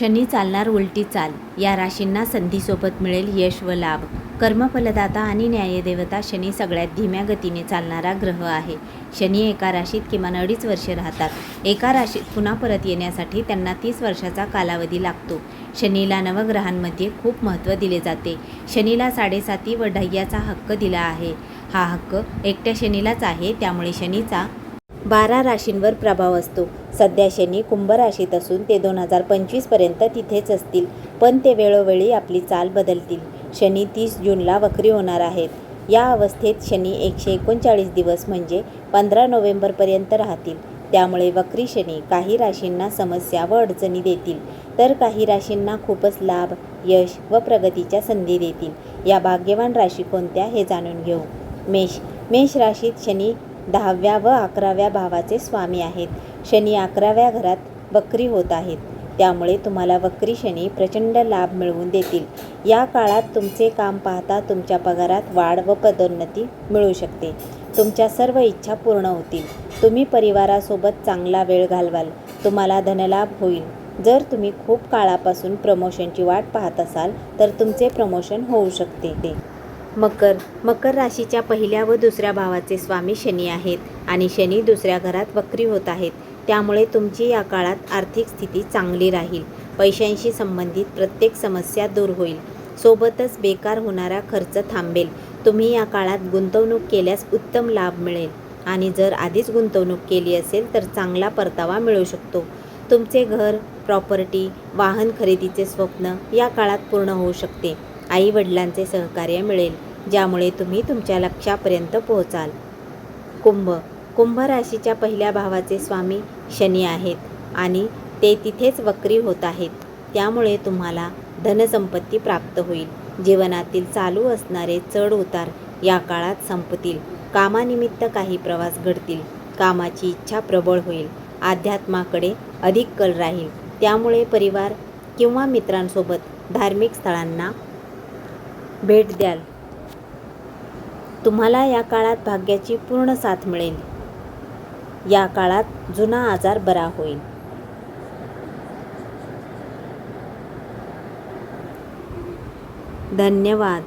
शनी चालणार उलटी चाल. या राशींना संधीसोबत मिळेल यश व लाभ. कर्मफलदाता आणि न्यायदेवता शनी सगळ्यात धीम्या गतीने चालणारा ग्रह आहे. शनी एका राशीत किमान अडीच वर्षे राहतात. एका राशीत पुन्हा परत येण्यासाठी त्यांना तीस वर्षाचा कालावधी लागतो. शनीला नवग्रहांमध्ये खूप महत्त्व दिले जाते. शनीला साडेसाती व ढय्याचा हक्क दिला आहे. हा हक्क एकट्या शनीलाच आहे त्यामुळे शनीचा बारा राशींवर प्रभाव असतो. सध्या शनी कुंभ राशीत असून ते दोन हजार पंचवीसपर्यंत तिथेच असतील पण ते वेळोवेळी आपली चाल बदलतील. शनी तीस जूनला वक्री होणार आहेत. या अवस्थेत शनी एकशे एकोणचाळीस दिवस म्हणजे पंधरा नोव्हेंबरपर्यंत राहतील. त्यामुळे वक्री शनी काही राशींना समस्या व अडचणी देतील. तर काही राशींना खूपच लाभ यश व प्रगतीच्या संधी देतील. या भाग्यवान राशी कोणत्या हे जाणून घेऊ. मेष मेष राशीत शनी दहाव्या व अकराव्या भावाचे स्वामी आहेत. शनी अकराव्या घरात वक्री होत आहेत. त्यामुळे तुम्हाला वक्री शनी प्रचंड लाभ मिळवून देतील. या काळात तुमचे काम पाहता तुमच्या पगारात वाढ व पदोन्नती मिळू शकते. तुमच्या सर्व इच्छा पूर्ण होतील. तुम्ही परिवारासोबत चांगला वेळ घालवाल. तुम्हाला धनलाभ होईल. जर तुम्ही खूप काळापासून प्रमोशनची वाट पाहत असाल तर तुमचे प्रमोशन होऊ शकते मकर. मकर राशीच्या पहिल्या व दुसऱ्या भावाचे स्वामी शनी आहेत आणि शनी दुसऱ्या घरात वक्री होत आहेत. त्यामुळे तुमची या काळात आर्थिक स्थिती चांगली राहील. पैशांशी संबंधित प्रत्येक समस्या दूर होईल. सोबतच बेकार होणारा खर्च थांबेल. तुम्ही या काळात गुंतवणूक केल्यास उत्तम लाभ मिळेल. आणि जर आधीच गुंतवणूक केली असेल तर चांगला परतावा मिळू शकतो. तुमचे घर प्रॉपर्टी वाहन खरेदीचे स्वप्न या काळात पूर्ण होऊ शकते. आई वडिलांचे सहकार्य मिळेल ज्यामुळे तुम्ही तुमच्या लक्ष्यापर्यंत पोहोचाल. कुंभ. कुंभ राशीच्या पहिल्या भावाचे स्वामी शनी आहेत आणि ते तिथेच वक्री होत आहेत. त्यामुळे तुम्हाला धनसंपत्ती प्राप्त होईल. जीवनातील चालू असणारे चढ उतार या काळात संपतील. कामानिमित्त काही प्रवास घडतील. कामाची इच्छा प्रबळ होईल. अध्यात्माकडे अधिक कल राहील. त्यामुळे परिवार किंवा मित्रांसोबत धार्मिक स्थळांना भेट द्याल. तुम्हाला या काळात भाग्याची पूर्ण साथ मिळेल. या काळात जुना आजार बरा होईल. धन्यवाद.